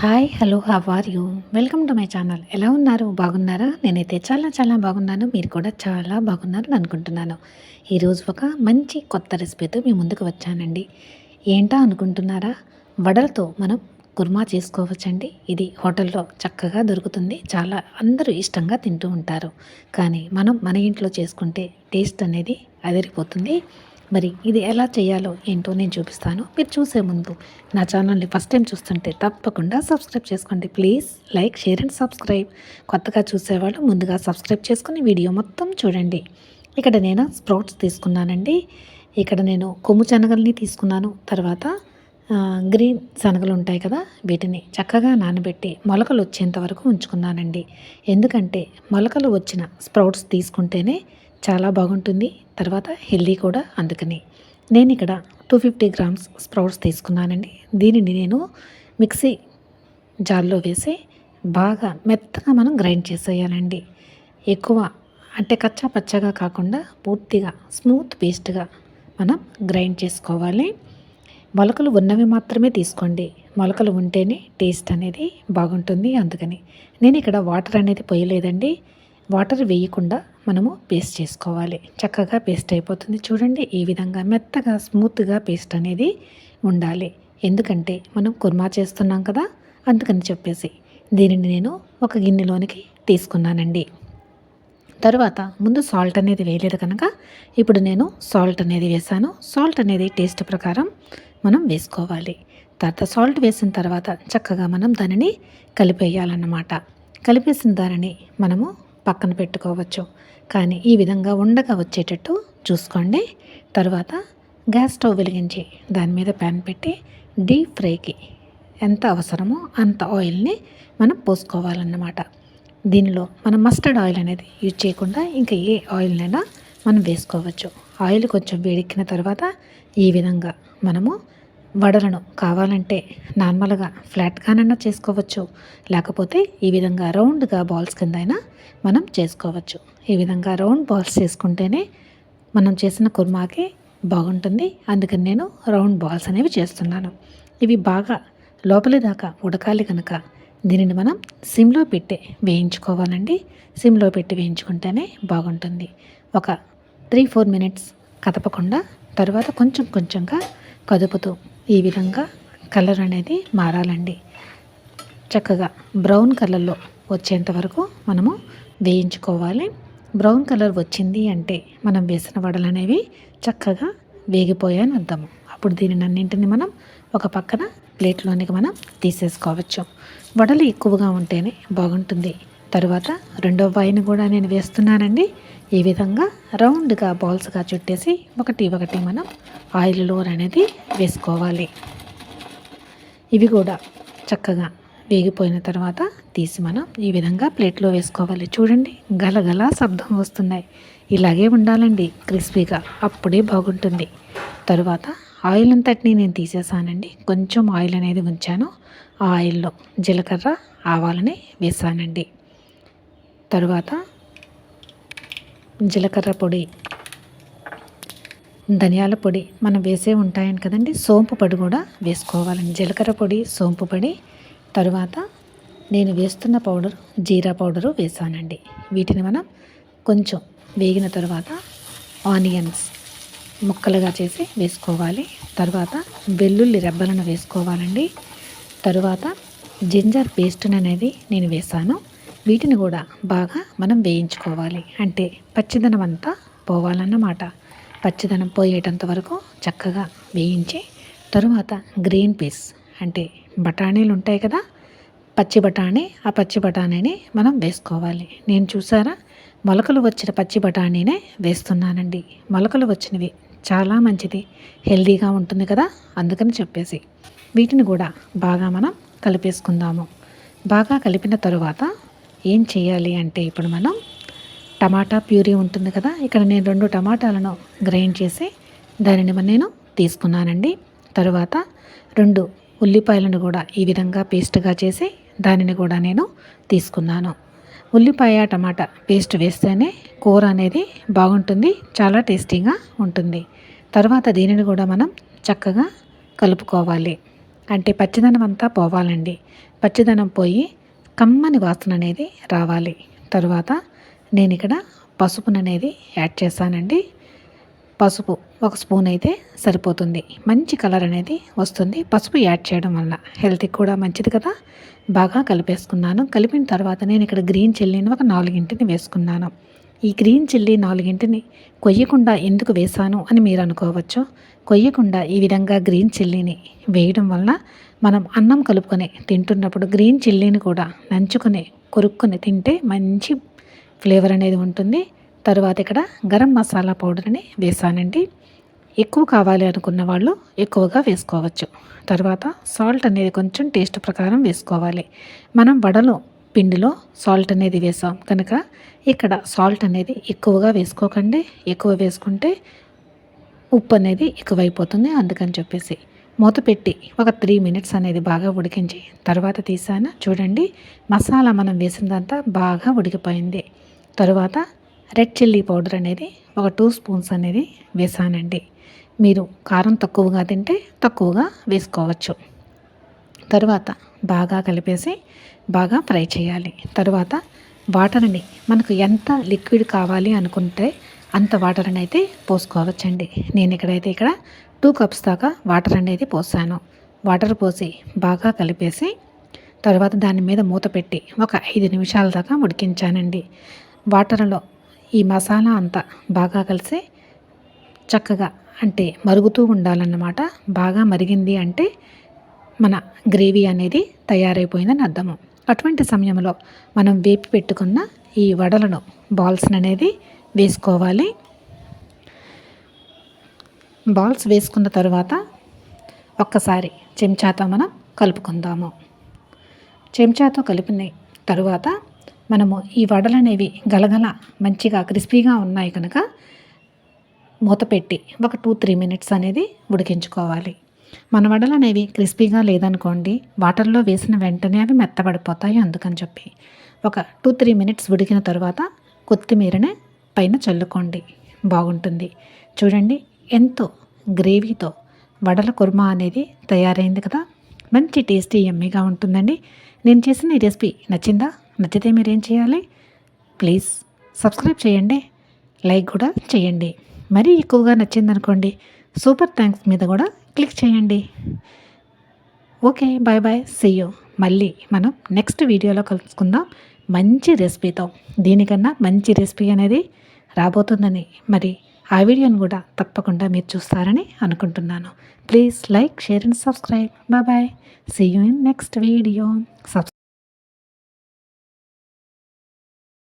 Hi hello how are you welcome to my channel ఎలా ఉన్నారు? బాగున్నారా? నేనైతే చాలా చాలా బాగున్నాను. మీరు కూడా చాలా బాగున్నారని అనుకుంటున్నాను. ఈరోజు ఒక మంచి కొత్త రెసిపీతో మీ ముందుకు వచ్చానండి. ఏంటా అనుకుంటున్నారా? వడలతో మనం కుర్మా చేసుకోవచ్చండి. ఇది హోటల్లో చక్కగా దొరుకుతుంది. చాలా అందరూ ఇష్టంగా తింటూ ఉంటారు. కానీ మనం మన ఇంట్లో చేసుకుంటే టేస్ట్ అనేది అదిరిపోతుంది. మరి ఇది ఎలా చేయాలో ఏంటో నేను చూపిస్తాను. మీరు చూసే ముందు నా ఛానల్ని ఫస్ట్ టైం చూస్తుంటే తప్పకుండా సబ్స్క్రైబ్ చేసుకోండి. Please like share and subscribe. కొత్తగా చూసేవాళ్ళు ముందుగా సబ్స్క్రైబ్ చేసుకుని వీడియో మొత్తం చూడండి. ఇక్కడ నేను స్ప్రౌట్స్ తీసుకున్నానండి. ఇక్కడ నేను కొమ్ము శనగల్ని తీసుకున్నాను. తర్వాత గ్రీన్ శనగలు ఉంటాయి కదా వీటిని చక్కగా నానబెట్టి మొలకలు వచ్చేంత వరకు ఉంచుకున్నానండి. ఎందుకంటే మొలకలు వచ్చిన స్ప్రౌట్స్ తీసుకుంటేనే చాలా బాగుంటుంది. తర్వాత హెల్దీ కూడా అందుకని. నేను ఇక్కడ టూ ఫిఫ్టీ గ్రామ్స్ స్ప్రౌట్స్ తీసుకున్నానండి. దీనిని నేను మిక్సీ జార్లో వేసి బాగా మెత్తగా మనం గ్రైండ్ చేసేయాలండి. ఎక్కువ అంటే కచ్చా పచ్చగా కాకుండా పూర్తిగా స్మూత్ పేస్ట్గా మనం గ్రైండ్ చేసుకోవాలి. మొలకలు ఉన్నవి మాత్రమే తీసుకోండి. మొలకలు ఉంటేనే టేస్ట్ అనేది బాగుంటుంది అందుకని. నేను ఇక్కడ వాటర్ అనేది పోయలేదండి. వాటర్ వేయకుండా మనము పేస్ట్ చేసుకోవాలి. చక్కగా పేస్ట్ అయిపోతుంది. చూడండి ఈ విధంగా మెత్తగా స్మూత్గా పేస్ట్ అనేది ఉండాలి. ఎందుకంటే మనం కుర్మా చేస్తున్నాం కదా అందుకని చెప్పేసి దీనిని నేను ఒక గిన్నెలోనికి తీసుకున్నానండి. తర్వాత ముందు సాల్ట్ అనేది వేయలేదు కనుక ఇప్పుడు నేను సాల్ట్ అనేది వేసాను సాల్ట్ అనేది టేస్ట్ ప్రకారం మనం వేసుకోవాలి. తర్వాత సాల్ట్ వేసిన తర్వాత చక్కగా మనం దానిని కలిపేయాలన్నమాట. కలిపేసిన దానిని మనము పక్కన పెట్టుకోవచ్చు. కానీ ఈ విధంగా ఉండగా వచ్చేటట్టు చూసుకోండి. తర్వాత గ్యాస్ స్టవ్ వెలిగించి దాని మీద ప్యాన్ పెట్టి డీప్ ఫ్రైకి ఎంత అవసరమో అంత ఆయిల్ని మనం పోసుకోవాలన్నమాట. దీనిలో మనం మస్టర్డ్ ఆయిల్ అనేది యూజ్ చేయకుండా ఇంకా ఏ ఆయిల్నైనా మనం వేసుకోవచ్చు. ఆయిల్ కొంచెం వేడెక్కిన తర్వాత ఈ విధంగా మనము వడలను కావాలంటే నార్మల్గా ఫ్లాట్గానైనా చేసుకోవచ్చు. లేకపోతే ఈ విధంగా రౌండ్గా బాల్స్ కింద అయినా మనం చేసుకోవచ్చు. ఈ విధంగా రౌండ్ బాల్స్ చేసుకుంటేనే మనం చేసిన కుర్మాకి బాగుంటుంది. అందుకని నేను రౌండ్ బాల్స్ అనేవి చేస్తున్నాను. ఇవి బాగా లోపలి దాకా ఉడకాలి కనుక దీనిని మనం సిమ్లో పెట్టి వేయించుకోవాలండి. సిమ్లో పెట్టి వేయించుకుంటేనే బాగుంటుంది. ఒక త్రీ ఫోర్ మినిట్స్ కదపకుండా తర్వాత కొంచెం కొంచెంగా కదుపుతూ ఈ విధంగా కలర్ అనేది మారాలండి. చక్కగా బ్రౌన్ కలర్లో వచ్చేంత వరకు మనము వేయించుకోవాలి. బ్రౌన్ కలర్ వచ్చింది అంటే మనం వేసిన వడలు అనేవి చక్కగా వేగిపోయాయని అర్థము అప్పుడు దీనిని అన్నింటిని మనం ఒక పక్కన ప్లేట్లోనికి మనం తీసేసుకోవచ్చు. వడలు ఎక్కువగా ఉంటేనే బాగుంటుంది. తర్వాత రెండో వాయిని కూడా నేను వేస్తున్నానండి. ఈ విధంగా రౌండ్గా బాల్స్గా చుట్టేసి ఒకటి ఒకటి మనం ఆయిల్లో అనేది వేసుకోవాలి. ఇవి కూడా చక్కగా వేగిపోయిన తర్వాత తీసి మనం ఈ విధంగా ప్లేట్లో వేసుకోవాలి. చూడండి గలగల శబ్దం వస్తున్నాయి. ఇలాగే ఉండాలండి క్రిస్పీగా. అప్పుడే బాగుంటుంది. తరువాత ఆయిల్ అంతటిని నేను తీసేసానండి. కొంచెం ఆయిల్ అనేది ఉంచాను. ఆ ఆయిల్లో జీలకర్ర ఆవాలని వేసానండి. తరువాత జీలకర్ర పొడి ధనియాల పొడి మనం వేసే ఉంటాయని కదండి సోంపు పొడి కూడా వేసుకోవాలండి. జీలకర్ర పొడి సోంపు పొడి. తరువాత నేను వేస్తున్న పౌడర్ జీరా పౌడరు వేసానండి. వీటిని మనం కొంచెం వేగిన తర్వాత ఆనియన్స్ ముక్కలుగా చేసి వేసుకోవాలి. తర్వాత వెల్లుల్లి రెబ్బలను వేసుకోవాలండి. తరువాత జింజర్ పేస్ట్ అనేది నేను వేసాను. వీటిని కూడా బాగా మనం వేయించుకోవాలి. అంటే పచ్చిదనం అంతా పోవాలన్నమాట. పచ్చిదనం పోయేటంత వరకు చక్కగా వేయించి తరువాత గ్రీన్ పీస్ అంటే బఠానీలు ఉంటాయి కదా పచ్చి బఠానీ ఆ పచ్చి బఠానీని మనం వేసుకోవాలి. నేను చూసారా? మొలకలు వచ్చిన పచ్చి బఠానీనే వేస్తున్నానండి. మొలకలు వచ్చినవి చాలా మంచిది హెల్దీగా ఉంటుంది కదా అందుకని చెప్పేసి. వీటిని కూడా బాగా మనం కలిపేసుకుందాము. బాగా కలిపిన తరువాత ఏం చేయాలి అంటే ఇప్పుడు మనం టమాటా ప్యూరీ ఉంటుంది కదా ఇక్కడ నేను రెండు టమాటాలను గ్రైండ్ చేసి దానిని నేను తీసుకున్నానండి. తరువాత రెండు ఉల్లిపాయలను కూడా ఈ విధంగా పేస్ట్గా చేసి దానిని కూడా నేను తీసుకున్నాను. ఉల్లిపాయ టమాటా పేస్ట్ వేస్తేనే కూర అనేది బాగుంటుంది చాలా టేస్టీగా ఉంటుంది. తర్వాత దీనిని కూడా మనం చక్కగా కలుపుకోవాలి. అంటే పచ్చిదనం అంతా పోవాలండి. పచ్చిదనం పోయి కమ్మని వాసన అనేది రావాలి. తర్వాత నేను ఇక్కడ పసుపును అనేది యాడ్ చేశానండి పసుపు ఒక స్పూన్ అయితే సరిపోతుంది. మంచి కలర్ అనేది వస్తుంది. పసుపు యాడ్ చేయడం వల్ల హెల్త్కి కూడా మంచిది కదా. బాగా కలిపేసుకున్నాను. కలిపిన తర్వాత నేను ఇక్కడ గ్రీన్ చిల్లీని ఒక నాలుగింటిని వేసుకున్నాను. ఈ గ్రీన్ చిల్లీ నాలుగింటిని కొయ్యకుండా ఎందుకు వేశాను అని మీరు అనుకోవచ్చు. కొయ్యకుండా ఈ విధంగా గ్రీన్ చిల్లీని వేయడం వల్ల మనం అన్నం కలుపుకొని తింటున్నప్పుడు గ్రీన్ చిల్లీని కూడా నంచుకొని కొరుక్కొని తింటే మంచి ఫ్లేవర్ అనేది ఉంటుంది. తర్వాత ఇక్కడ గరం మసాలా పౌడర్ని వేసానండి. ఎక్కువ కావాలి అనుకున్న వాళ్ళు ఎక్కువగా వేసుకోవచ్చు. తర్వాత సాల్ట్ అనేది కొంచెం టేస్ట్ ప్రకారం వేసుకోవాలి. మనం వడలో పిండిలో సాల్ట్ అనేది వేసాం కనుక ఇక్కడ సాల్ట్ అనేది ఎక్కువగా వేసుకోకండి. ఎక్కువ వేసుకుంటే ఉప్పు అనేది ఎక్కువైపోతుంది అందుకని చెప్పేసి. మూత పెట్టి ఒక త్రీ మినిట్స్ అనేది బాగా ఉడికించి తర్వాత తీసాను. చూడండి మసాలా మనం వేసిందంతా బాగా ఉడికిపోయింది. తరువాత రెడ్ చిల్లీ పౌడర్ అనేది ఒక టూ స్పూన్స్ అనేది వేసానండి. మీరు కారం తక్కువగా తింటే తక్కువగా వేసుకోవచ్చు. తరువాత బాగా కలిపేసి బాగా ఫ్రై చేయాలి. తరువాత వాటర్ని మనకు ఎంత లిక్విడ్ కావాలి అనుకుంటే అంత వాటర్ని అయితే పోసుకోవచ్చండి. నేను ఇక్కడైతే ఇక్కడ టూ కప్స్ దాకా వాటర్ అనేది పోసాను. వాటర్ పోసి బాగా కలిపేసి తర్వాత దాని మీద మూత పెట్టి ఒక ఐదు నిమిషాల దాకా ఉడికించానండి. వాటర్లో ఈ మసాలా అంతా బాగా కలిసి చక్కగా అంటే మరుగుతూ ఉండాలన్నమాట. బాగా మరిగింది అంటే మన గ్రేవీ అనేది తయారైపోయిందని అర్థము. అటువంటి సమయంలో మనం వేపి పెట్టుకున్న ఈ వడలను బాల్స్ అనేది వేసుకోవాలి. బాల్స్ వేసుకున్న తర్వాత ఒక్కసారి చెంచాతో మనం కలుపుకుందాము. చెంచాతో కలిపిన తరువాత మనము ఈ వడలు అనేవి గలగల మంచిగా క్రిస్పీగా ఉన్నాయి కనుక మూత పెట్టి ఒక టూ త్రీ మినిట్స్ అనేది ఉడికించుకోవాలి. మన వడలు అనేవి క్రిస్పీగా లేదనుకోండి వాటర్లో వేసిన వెంటనే అవి మెత్తబడిపోతాయి అందుకని చెప్పి. ఒక టూ త్రీ మినిట్స్ ఉడికిన తర్వాత కొత్తిమీరనే పైన చల్లుకోండి. బాగుంటుంది. చూడండి ఎంతో గ్రేవీతో వడల కుర్మా అనేది తయారైంది కదా. మంచి టేస్టీ ఎమ్మీగా ఉంటుందండి. నేను చేసిన ఈ రెసిపీ నచ్చిందా? నచ్చితే మీరేం చేయాలి? ప్లీజ్ సబ్స్క్రైబ్ చేయండి. లైక్ కూడా చేయండి. మరీ ఎక్కువగా నచ్చిందనుకోండి సూపర్ థ్యాంక్స్ మీద కూడా క్లిక్ చేయండి. ఓకే బాయ్ బాయ్ సీయూ మళ్ళీ మనం నెక్స్ట్ వీడియోలో కలుసుకుందాం. మంచి రెసిపీతో. దీనికన్నా మంచి రెసిపీ అనేది రాబోతుందని మరి ఆ వీడియోని కూడా తప్పకుండా మీరు చూస్తారని అనుకుంటున్నాను. Please like share and subscribe. Bye bye. See you in next video subscribe